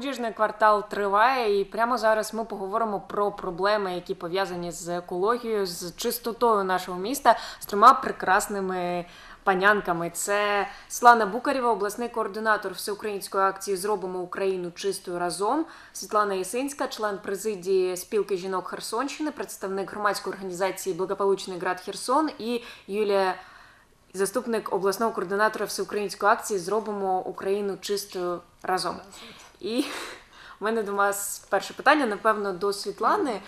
Молодіжний квартал триває, і прямо зараз ми поговоримо про проблеми, які пов'язані з екологією, з чистотою нашого міста, з трьома прекрасними панянками. Це Світлана Букарєва, обласний координатор всеукраїнської акції Зробимо Україну чистою разом. Світлана Єсинська, член президії спілки жінок Херсонщини, представник громадської організації Благополучний град Херсон і Юлія. Заступник обласного координатора всеукраїнської акції Зробимо Україну чистою разом. І в мене до вас перше питання, напевно, до Світлани.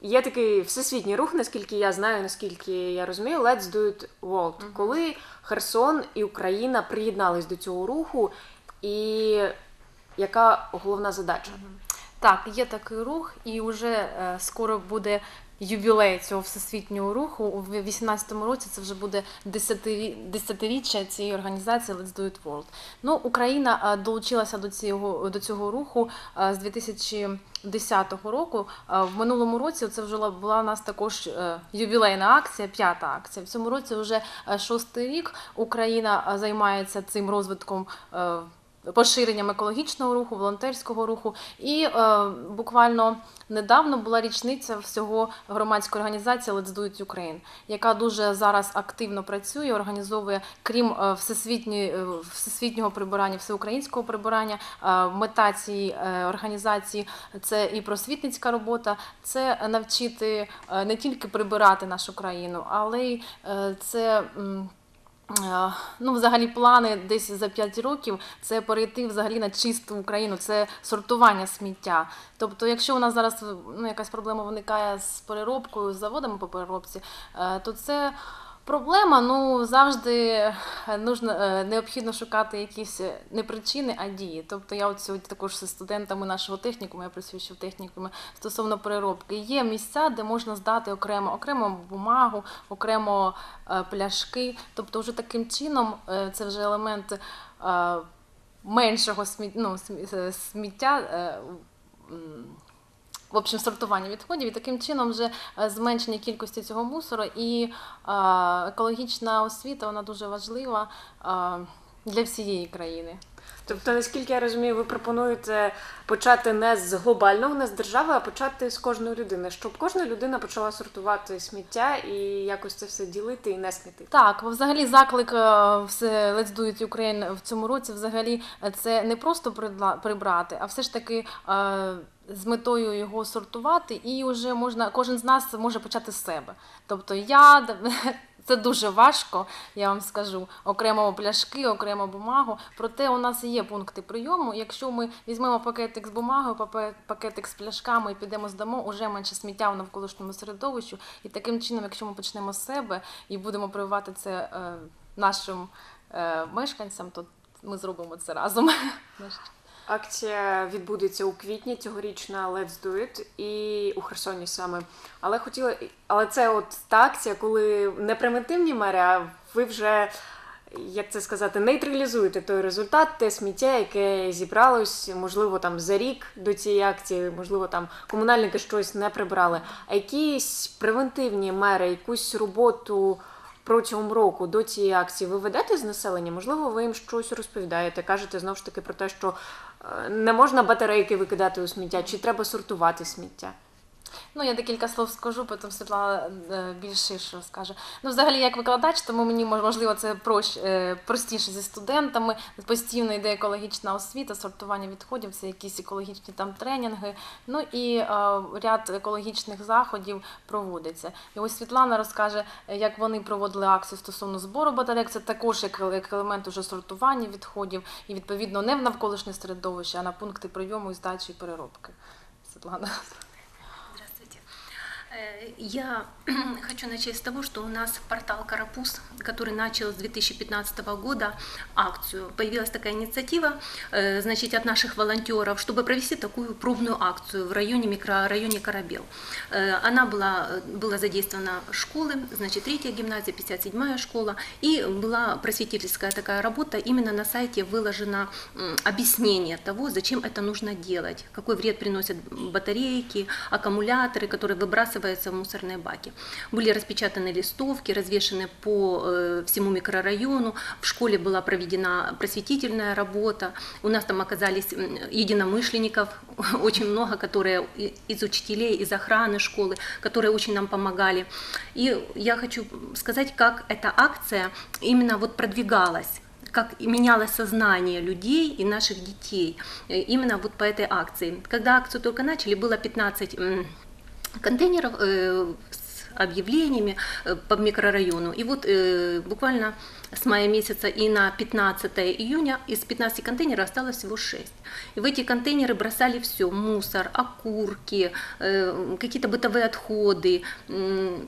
Є такий всесвітній рух, наскільки я знаю, наскільки я розумію, Let's Do It World. Коли Херсон і Україна приєднались до цього руху, і яка головна задача? Так, є такий рух, і вже е, скоро буде ювілей цього всесвітнього руху. У 2018 році це вже буде десятирі- десятиріччя цієї організації Let's Do It World. Ну, Україна е, долучилася до цього, до цього руху е, з 2010 року. Е, В минулому році це вже була- у нас також е, ювілейна акція, п'ята акція. В цьому році вже е, шостий рік Україна е, займається цим розвитком. Поширенням екологічного руху, волонтерського руху. І е, буквально недавно була річниця всього громадської організації Let's Do It Ukraine, яка дуже зараз активно працює, організовує, крім е, е, всесвітнього прибирання, всеукраїнського прибирання. е, Мета цієї е, організації це і просвітницька робота, це навчити не тільки прибирати нашу країну, але й це. Е, Ну, взагалі, плани десь за 5 років це перейти взагалі на чисту Україну, це сортування сміття. Тобто, якщо у нас зараз ну, якась проблема виникає з переробкою, з заводами по переробці, е, то це проблема. Ну завжди е, нужно, е, необхідно шукати якісь е, не причини, а дії. Тобто я от сьогодні також зі студентами нашого технікуму, я працюю ще в технікумі стосовно переробки. Є місця, де можна здати окремо, окремо бумагу, окремо пляшки. Тобто, вже таким чином це вже елемент меншого сміття, ну, сміття. В общем, сортування відходів і таким чином вже е, зменшення кількості цього мусору і е, екологічна освіта вона дуже важлива е, для всієї країни. Тобто, наскільки я розумію, ви пропонуєте почати не з глобального, не з держави, а почати з кожної людини, щоб кожна людина почала сортувати сміття і якось це все ділити і не смітити. Так, взагалі заклик е, все Let's Do It Ukraine в цьому році взагалі е, це не просто прибрати, а все ж таки е, з метою його сортувати, і вже можна кожен з нас може почати з себе. Тобто я це дуже важко, я вам скажу. Окремо пляшки, окремо бумагу. Проте у нас є пункти прийому. Якщо ми візьмемо пакетик з бумагою, пакетик з пляшками і підемо здамо, уже менше сміття в навколишньому середовищу. І таким чином, якщо ми почнемо з себе і будемо прививати це е, нашим е, мешканцям, то ми зробимо це разом. Акція відбудеться у квітні цьогорічна Let's Do It і у Херсоні саме. Але хотіла, але це от та акція, коли не примітивні мери, а ви вже. Як це сказати, нейтралізуєте той результат, те сміття, яке зібралось, можливо, там за рік до цієї акції, можливо, там комунальники щось не прибрали. А якісь превентивні мери, якусь роботу протягом року до цієї акції ви ведете з населення? Можливо, ви їм щось розповідаєте, кажете знову ж таки про те, що не можна батарейки викидати у сміття, чи треба сортувати сміття. Ну, я декілька слов скажу, потім Світлана е, більше що скаже. Ну, взагалі, як викладач, тому мені можливо це е, простіше зі студентами. Постійно йде екологічна освіта, сортування відходів, це якісь екологічні там тренінги. Ну і е, ряд екологічних заходів проводиться. І ось Світлана розкаже, як вони проводили акцію стосовно збору батарейок. Це також як елемент уже сортування відходів, і відповідно не в навколишнє середовище, а на пункти прийому і здачі і переробки. Світлана. Э, Я хочу начать с того, что у нас портал Карапуз, который начал с 2015 года акцию. Появилась такая инициатива, э, значит, от наших волонтеров, чтобы провести такую пробную акцию в районе, микрорайоне Корабел. Э, Она была, была задействована школы, значит, третья гимназия, 57-я школа, и была просветительская такая работа. Именно на сайте выложено объяснение того, зачем это нужно делать, какой вред приносят батарейки, аккумуляторы, которые выбрасывают выбрасывается в мусорные баки. Были распечатаны листовки, развешаны по э, всему микрорайону. В школе была проведена просветительная работа. У нас там оказались единомышленников очень много, которые из учителей, из охраны школы, которые очень нам помогали. И я хочу сказать, как эта акция именно вот продвигалась как менялось сознание людей и наших детей э, именно вот по этой акции. Когда акцию только начали, было 15 м, контейнеров э, с объявлениями э, по микрорайону. И вот э, буквально с мая месяца и на 15 июня из 15 контейнеров осталось всего 6. И в эти контейнеры бросали все, мусор, окурки, э, какие-то бытовые отходы, м,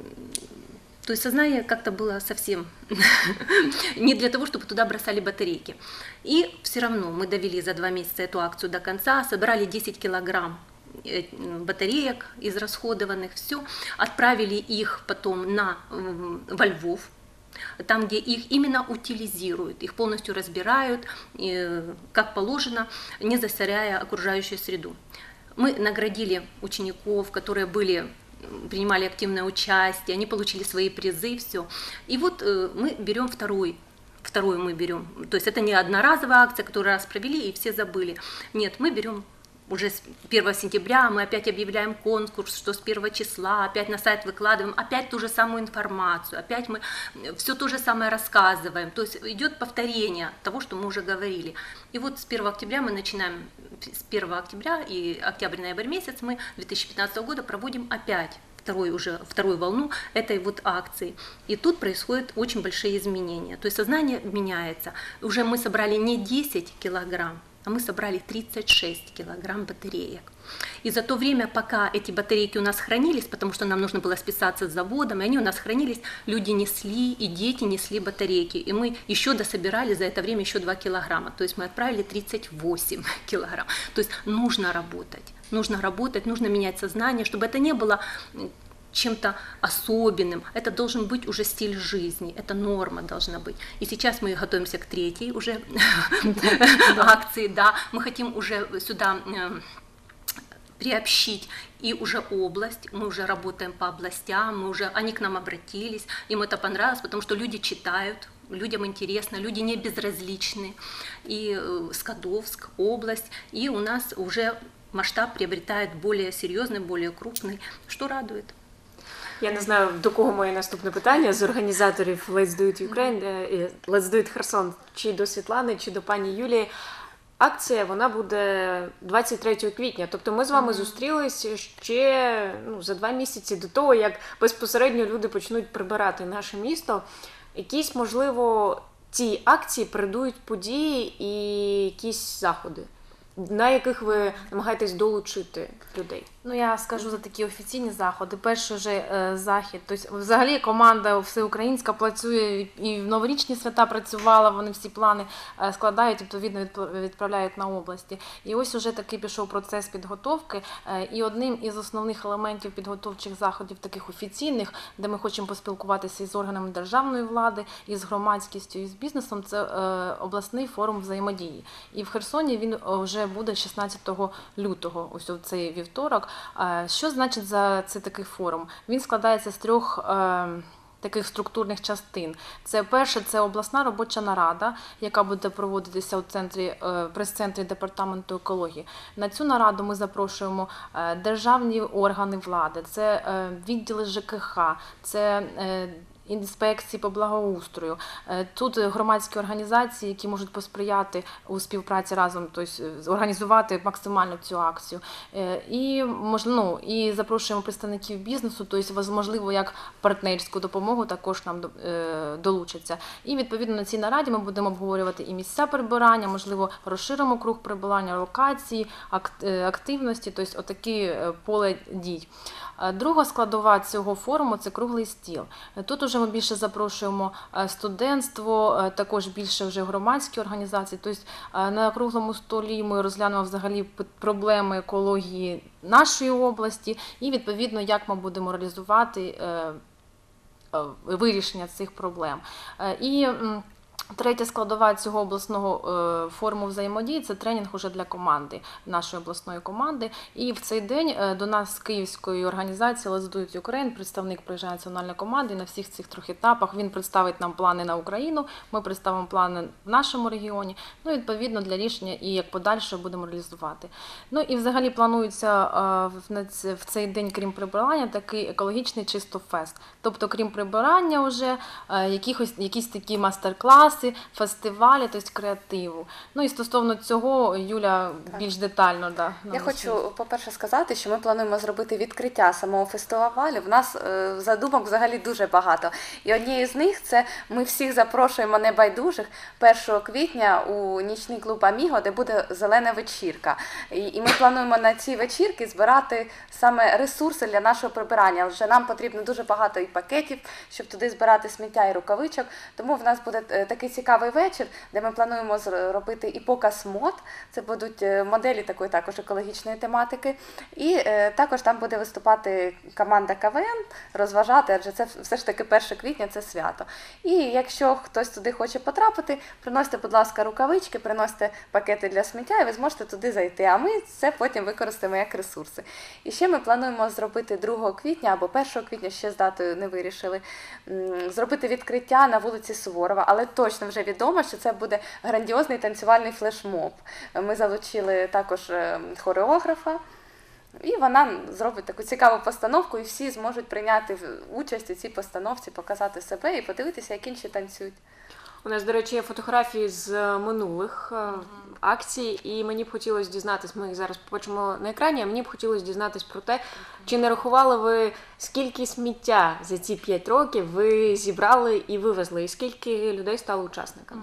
то есть сознание как-то было совсем не для того, чтобы туда бросали батарейки. И все равно мы довели за два месяца эту акцию до конца, собрали 10 килограмм э, батареек израсходованных, все, отправили их потом на, м, во Львов, там, где их именно утилизируют, их полностью разбирают, э, как положено, не засоряя окружающую среду. Мы наградили учеников, которые были принимали активное участие, они получили свои призы, все. И вот э, мы берем второй вторую мы берем. То есть это не одноразовая акция, которую раз провели и все забыли. Нет, мы берем уже с 1 сентября, мы опять объявляем конкурс, что с 1 числа, опять на сайт выкладываем, опять ту же самую информацию, опять мы все то же самое рассказываем. То есть идет повторение того, что мы уже говорили. И вот с 1 октября мы начинаем, с 1 октября и октябрь-ноябрь месяц мы 2015 года проводим опять второй уже вторую волну этой вот акции. И тут происходят очень большие изменения. То есть сознание меняется. Уже мы собрали не 10 килограмм, а мы собрали 36 килограмм батареек. И за то время, пока эти батарейки у нас хранились, потому что нам нужно было списаться с заводом, и они у нас хранились, люди несли, и дети несли батарейки. И мы еще дособирали за это время еще 2 килограмма. То есть мы отправили 38 килограмм. То есть нужно работать. Нужно работать, нужно менять сознание, чтобы это не было м, чем-то особенным. Это должен быть уже стиль жизни, это норма должна быть. И сейчас мы готовимся к третьей уже акции, да. Мы хотим уже сюда э, приобщить и уже область, мы уже работаем по областям, мы уже, они к нам обратились, им это понравилось, потому что люди читают, людям интересно, люди не безразличны, и э, Скадовск, область, и у нас уже масштаб приобретает более серьезный, более крупный, что радует. Я не знаю, до кого моє наступне питання з організаторів Let's Do It Ukraine, е, Let's Do It Херсон, чи до Світлани, чи до пані Юлії. Акція вона буде 23 квітня. Тобто ми з вами зустрілись ще ну, за два місяці до того, як безпосередньо люди почнуть прибирати наше місто. Якісь, можливо, цій акції передують події і якісь заходи, на яких ви намагаєтесь долучити людей. Ну, я скажу за такі офіційні заходи. Перший вже е, захід. Тобто, взагалі команда всеукраїнська працює і в новорічні свята працювала. Вони всі плани е, складають, відповідно відп- відправляють на області. І ось уже такий пішов процес підготовки. Е, І одним із основних елементів підготовчих заходів, таких офіційних, де ми хочемо поспілкуватися із органами державної влади, і з громадськістю, і з бізнесом, це е, обласний форум взаємодії. І в Херсоні він е, вже буде 16 лютого, ось у цей вівторок. Е, Що значить за це такий форум? Він складається з трьох. е, Таких структурних частин. Це перше, це обласна робоча нарада, яка буде проводитися у центрі е, прес-центрі департаменту екології. На цю нараду ми запрошуємо державні органи влади, це відділи ЖКХ, це інспекції по благоустрою. Е, Тут громадські організації, які можуть посприяти у співпраці разом, тобто е, організувати максимально цю акцію. Е, І ну, і запрошуємо представників бізнесу, тобто можливо, як партнерську допомогу також нам долучаться. І відповідно на цій нараді ми будемо обговорювати і місця прибирання, можливо, розширимо круг прибирання, локації, активності, тобто отакі поле дій. Е, Друга складова цього форуму це круглий стіл. Тут уже ми більше запрошуємо е, студентство, е, також більше вже громадські організації. Тобто на круглому столі ми розглянемо взагалі проблеми екології нашої області і відповідно як ми будемо реалізувати вирішення цих проблем. І Третя складова цього обласного е, форуму взаємодії це тренінг уже для команди, нашої обласної команди. І в цей день е, до нас з київської організації It Ukraine представник приїжджає національної команди на всіх цих трьох етапах. Він представить нам плани на Україну. Ми представимо плани в нашому регіоні. Ну відповідно для рішення і як подальше будемо реалізувати. Ну і взагалі планується е, в- цей день, крім прибирання, такий екологічний чисто фест. Тобто, крім прибирання, вже якихось якісь такі мастер-класи, фестивалі, тобто креативу. Ну і стосовно цього, Юля більш детально да, Я хочу, по-перше, сказати, що ми плануємо зробити відкриття самого фестивалю. В нас е, задумок взагалі дуже багато. І однією з них це ми всіх запрошуємо небайдужих 1 квітня у нічний клуб Аміго, де буде зелена вечірка. І, ми плануємо на ці вечірки збирати саме ресурси для нашого прибирання. Вже нам потрібно дуже багато і пакетів, щоб туди збирати сміття і рукавичок. Тому в нас буде е, такий цікавий вечір, де ми плануємо зробити і показ мод. Це будуть е, моделі такої також екологічної тематики. І е, також там буде виступати команда КВН, розважати, адже це все ж таки 1 квітня це свято. І якщо хтось туди хоче потрапити, приносите, будь ласка, рукавички, приносите пакети для сміття, і ви зможете туди зайти. А ми це потім використаємо як ресурси. І ще ми плануємо зробити 2 квітня або 1 квітня, ще з датою не вирішили, зробити відкриття на вулиці Суворова, але точно вже відомо, що це буде грандіозний танцювальний флешмоб. Ми залучили також е, хореографа. І вона зробить таку цікаву постановку, і всі зможуть прийняти участь у цій постановці, показати себе і подивитися, як інші танцюють. У нас, до речі, є фотографії з минулих е, акцій, і мені б хотілося дізнатись, ми їх зараз побачимо на екрані, а мені б хотілося дізнатись про те, чи не рахували ви, скільки сміття за ці 5 років ви зібрали і вивезли, і скільки людей стало учасниками?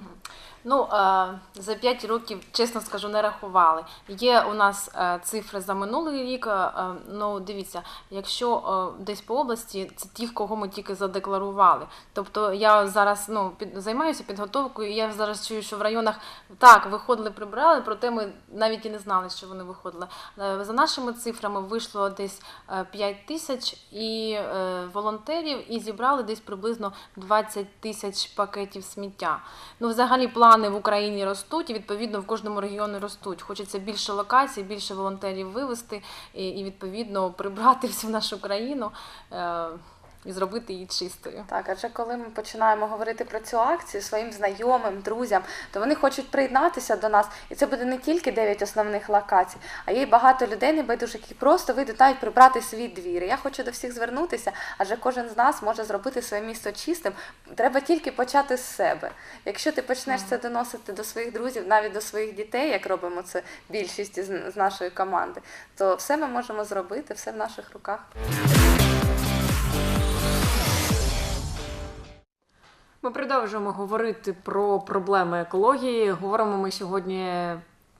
Ну, е, за 5 років, чесно скажу, не рахували. Є у нас е, цифри за минулий рік. е, Ну, дивіться, якщо десь по області, це ті, кого ми тільки задекларували. Тобто я зараз ну, займаюся підготовкою, і я зараз чую, що в районах так виходили, прибирали, проте ми навіть і не знали, що вони виходили. За нашими цифрами вийшло десь 5 тисяч і волонтерів, і зібрали десь приблизно 20 тисяч пакетів сміття. Ну, взагалі, плани в Україні ростуть, і відповідно в кожному регіоні ростуть. Хочеться більше локацій, більше волонтерів вивести і, і відповідно прибрати всю нашу країну е, і зробити її чистою. Так, адже коли ми починаємо говорити про цю акцію своїм знайомим, друзям, то вони хочуть приєднатися до нас. І це буде не тільки 9 основних локацій, а є й багато людей небайдужих, які просто вийдуть навіть прибрати свій двір. І я хочу до всіх звернутися, адже кожен з нас може зробити своє місто чистим. Треба тільки почати з себе. Якщо ти почнеш це доносити до своїх друзів, навіть до своїх дітей, як робимо це більшість з з нашої команди, то все ми можемо зробити, все в наших руках. Ми продовжуємо говорити про проблеми екології. Говоримо ми сьогодні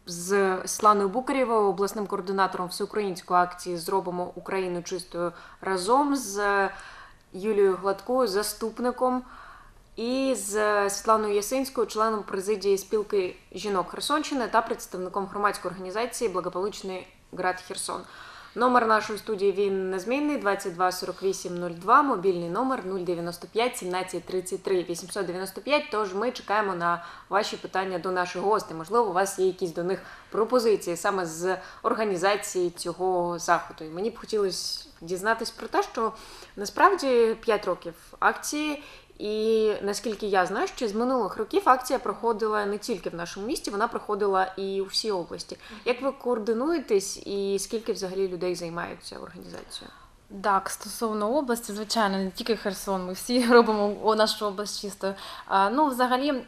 з Сланою Букарєвою, обласним координатором всеукраїнської акції Зробимо Україну чистою разом з Юлією Гладкою, заступником, і з Світланою Ясинською, членом президії спілки жінок Херсонщини та представником громадської організації Благополучний град Херсон. Номер нашої студії він незмінний 22 48 02, мобільний номер 095 17 33 895. Тож ми чекаємо на ваші питання до наших гостей. Можливо, у вас є якісь до них пропозиції саме з організації цього заходу. І мені б хотілося дізнатись про те, що насправді 5 років акції. І наскільки я знаю, що з минулих років акція проходила не тільки в нашому місті, вона проходила і у всій області. Як ви координуєтесь і скільки взагалі людей займаються організацією? Так, стосовно області, звичайно, не тільки Херсон, ми всі робимо нашу область чистою. Ну, взагалі, е,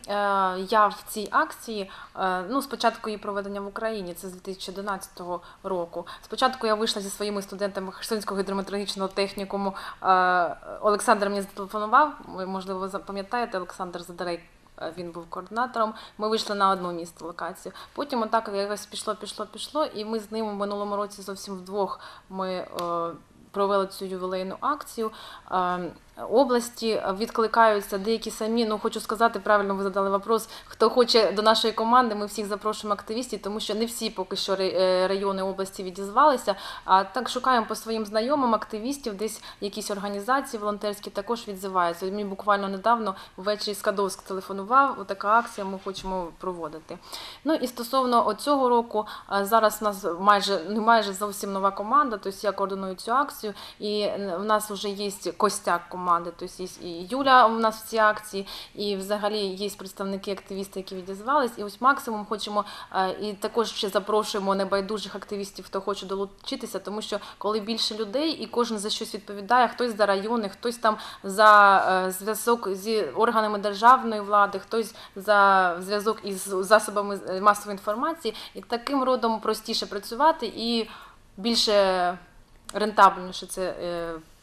я в цій акції, е, ну, спочатку її проведення в Україні, це з 2011 року. Спочатку я вийшла зі своїми студентами Херсонського гідрометеорологічного технікуму. Е, Олександр мені зателефонував, ви, можливо, ви запам'ятаєте, Олександр Задарей. Він був координатором. Ми вийшли на одну місце локацію. Потім отак якось пішло, пішло, пішло, і ми з ним в минулому році зовсім вдвох ми провели цю ювілейну акцію. Е, області відкликаються деякі самі. Ну хочу сказати, правильно ви задали вопрос. Хто хоче до нашої команди, ми всіх запрошуємо активістів, тому що не всі поки що е, райони області відізвалися. А так шукаємо по своїм знайомим активістів, десь якісь організації волонтерські також відзиваються. Мені буквально недавно ввечері Скадовськ телефонував. Така акція ми хочемо проводити. Ну і стосовно цього року, зараз у нас майже не майже зовсім нова команда, тобто я координую цю акцію, і е, в нас вже є костяк команди, тобто є і Юля у нас в цій акції, і взагалі є представники активісти, які відізвались. І ось максимум хочемо е, і також ще запрошуємо небайдужих активістів, хто хоче долучитися, тому що коли більше людей і кожен за щось відповідає, хтось за райони, хтось там за е, зв'язок зі органами державної влади, хтось за зв'язок із засобами е, масової інформації, і таким родом простіше працювати і більше рентабельніше це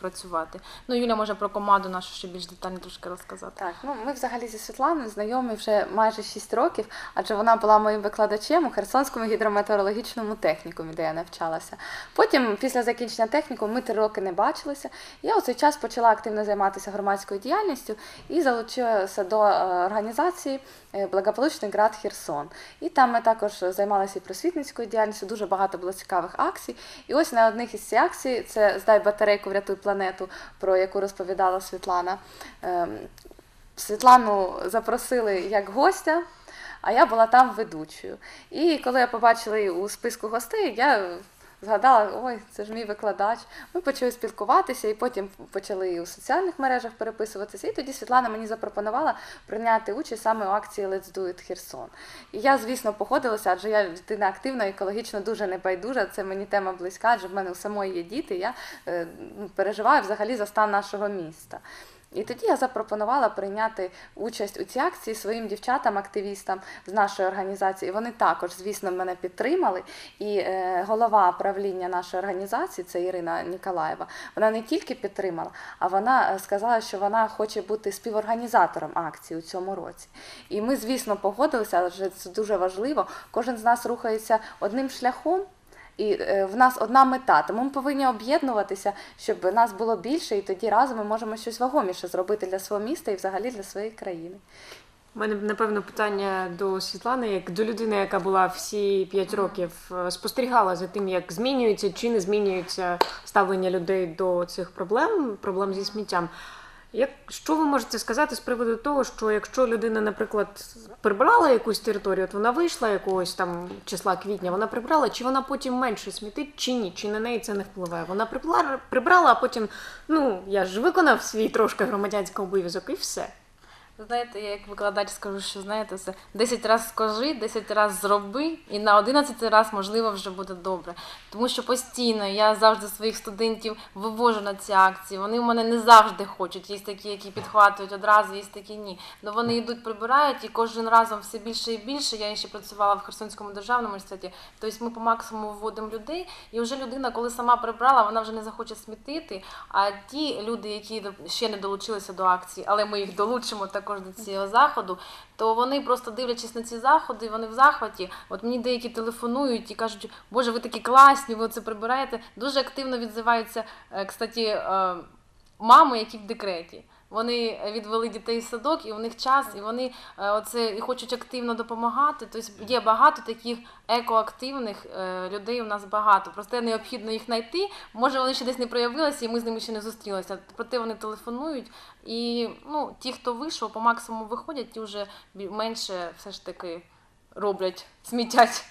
працювати. Ну, Юля може про команду нашу ще більш детально трошки розказати. Так, ну ми взагалі зі Світланою знайомі вже майже 6 років, адже вона була моїм викладачем у Херсонському гідрометеорологічному технікумі, де я навчалася. Потім, після закінчення техніку, ми три роки не бачилися. Я у цей час почала активно займатися громадською діяльністю і залучилася до е, організації е, Благополучний град Херсон. І там ми також займалися і просвітницькою діяльністю, дуже багато було цікавих акцій. І ось на одних із цих акцій це здай батарейку, врятуй планету, про яку розповідала Світлана. Ем, Світлану запросили як гостя, а я була там ведучою. І коли я побачила її у списку гостей, я згадала, ой, це ж мій викладач. Ми почали спілкуватися, і потім почали і у соціальних мережах переписуватися. І тоді Світлана мені запропонувала прийняти участь саме у акції Let's Do It Херсон. І я, звісно, погодилася, адже я людина активна, екологічно дуже небайдужа. Це мені тема близька, адже в мене у самої є діти. Я е, переживаю взагалі за стан нашого міста. І тоді я запропонувала прийняти участь у цій акції своїм дівчатам-активістам з нашої організації. Вони також, звісно, мене підтримали. І е, голова правління нашої організації, це Ірина Ніколаєва, вона не тільки підтримала, а вона е, сказала, що вона хоче бути співорганізатором акції у цьому році. І ми, звісно, погодилися, адже це дуже важливо. Кожен з нас рухається одним шляхом. І е, в нас одна мета, тому ми повинні об'єднуватися, щоб нас було більше, і тоді разом ми можемо щось вагоміше зробити для свого міста і взагалі для своєї країни. У мене напевно питання до Світлани, як до людини, яка була всі 5 років, е, спостерігала за тим, як змінюється чи не змінюється ставлення людей до цих проблем, проблем зі сміттям. Як що ви можете сказати з приводу того, що якщо людина, наприклад, прибрала якусь територію, от вона вийшла якогось там числа квітня, вона прибрала, чи вона потім менше смітить, чи ні, чи на неї це не впливає? Вона прибрала, прибрала, а потім, ну я ж виконав свій трошки громадянський обов'язок, і все. Знаєте, я як викладач скажу, що знаєте, це 10 разів скажи, 10 разів зроби, і на 11 раз, можливо, вже буде добре. Тому що постійно я завжди своїх студентів вивожу на ці акції. Вони в мене не завжди хочуть. Є такі, які підхватують одразу, є такі ні. Но вони йдуть, прибирають, і кожен разом все більше і більше. Я ще працювала в Херсонському державному університеті. Тобто ми по максимуму вводимо людей, і вже людина, коли сама прибрала, вона вже не захоче смітити. А ті люди, які ще не долучилися до акції, але ми їх долучимо також до цього заходу, то вони просто дивлячись на ці заходи, вони в захваті. От мені деякі телефонують і кажуть, Боже, ви такі класні, ви це прибираєте. Дуже активно відзиваються, е, кстати, е, мами, які в декреті. Вони відвели дітей в садок, і у них час, і вони е, оце і хочуть активно допомагати. Тобто є багато таких екоактивних е, людей. У нас багато. Просто необхідно їх знайти. Може, вони ще десь не проявилися, і ми з ними ще не зустрілися. Проте вони телефонують. І ну, ті, хто вийшов, по максимуму виходять, ті вже менше все ж таки роблять, смітять.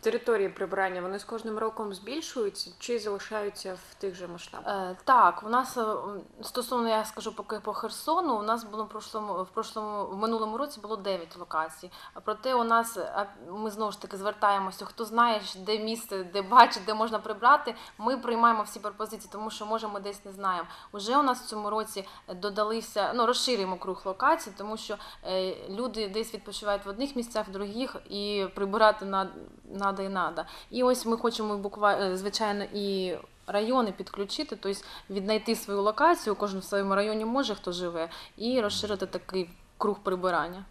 Території прибирання вони з кожним роком збільшуються чи залишаються в тих же масштабах? Е, так, у нас е, стосовно, я скажу поки по Херсону, у нас було в прошлому, в прошлому в минулому році було 9 локацій. А проте у нас е, ми знову ж таки звертаємося. Хто знає, де місце, де бачить, де можна прибрати. Ми приймаємо всі пропозиції, тому що може ми десь не знаємо. Уже у нас в цьому році додалися, ну розширюємо круг локацій, тому що е, люди десь відпочивають в одних місцях, в других, і прибирати на надо і надо. І ось ми хочемо буквально, звичайно, і райони підключити, тобто віднайти свою локацію, кожен в своєму районі може, хто живе, і розширити такий круг прибирання.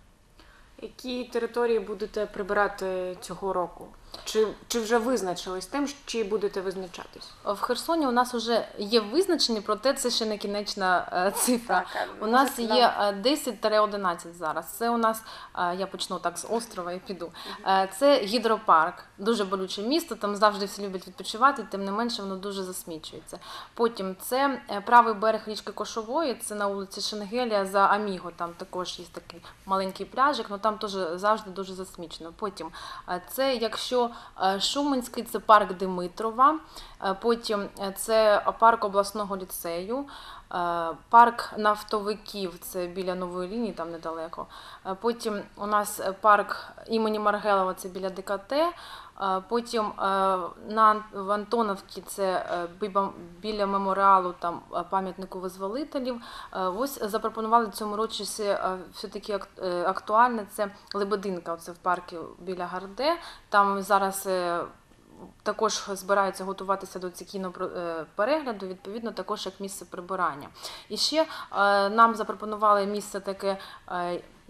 Які території будете прибирати цього року? Чи, чи вже визначились тим, чи будете визначатись? В Херсоні у нас вже є визначені, проте це ще не кінечна е, цифра. Так, У нас є е, 10-11 зараз. Це у нас, е, я почну так з острова і піду. Е, Це гідропарк, дуже болюче місто, там завжди всі люблять відпочивати, тим не менше воно дуже засмічується. Потім це е, правий берег річки Кошової, це на вулиці Шенгелія за Аміго, там також є такий маленький пляжик, але там теж завжди дуже засмічено. Потім е, це якщо е, Шуменський, це парк Димитрова, Е, потім е, це парк обласного ліцею. Парк нафтовиків це біля нової лінії, там недалеко. Потім у нас парк імені Маргелова, це біля ДКТ. Е, Потім е, на в Антоновці це е, біля меморіалу, там пам'ятнику визволителів. Ось запропонували цьому році е, все-таки е, актуальне це Лебединка, це в парку біля Гарде. Там зараз також збираються готуватися до кіноперегляду, відповідно, також як місце прибирання. І ще нам запропонували місце таке.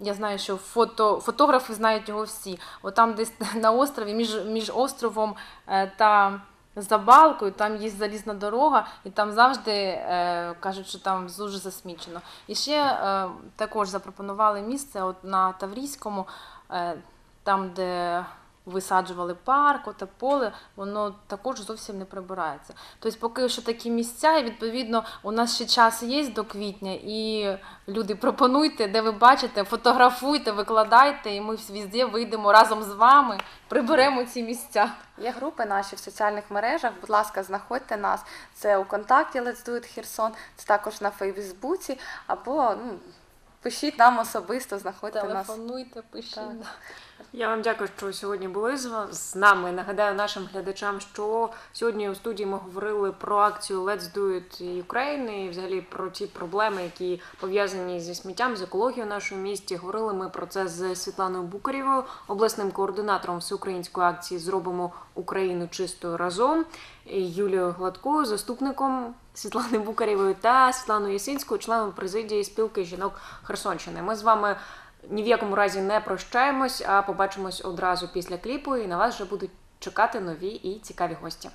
Я знаю, що фото, фотографи знають його всі. От там десь на острові, між, між островом е, та Забалкою, там є залізна дорога, і там завжди е, кажуть, що там дуже засмічено. І ще е, також запропонували місце от на Таврійському, е, там, де висаджували парк, оте поле, воно також зовсім не прибирається. Тобто, поки що такі місця, і відповідно у нас ще час є до квітня, і люди пропонуйте, де ви бачите, фотографуйте, викладайте, і ми везде вийдемо разом з вами, приберемо ці місця. Є групи наші в соціальних мережах. Будь ласка, знаходьте нас. Це у контакті Let's Do It Херсон, це також на Фейсбуці, або ну, пишіть нам особисто, знаходьте нас. Телефонуйте, пишіть. Так. Я вам дякую, що сьогодні були з нами. Нагадаю нашим глядачам, що сьогодні у студії ми говорили про акцію Let's Do It Ukraine і взагалі про ті проблеми, які пов'язані зі сміттям, з екологією в нашому місті. Говорили ми про це з Світланою Букарєвою, обласним координатором всеукраїнської акції Зробимо Україну чистою разом. Юлією Гладкою, заступником Світлани Букарєвої та Світланою Ясинською, членом президії спілки жінок Херсонщини. Ми з вами ні в якому разі не прощаємось, а побачимось одразу після кліпу, і на вас вже будуть чекати нові і цікаві гості.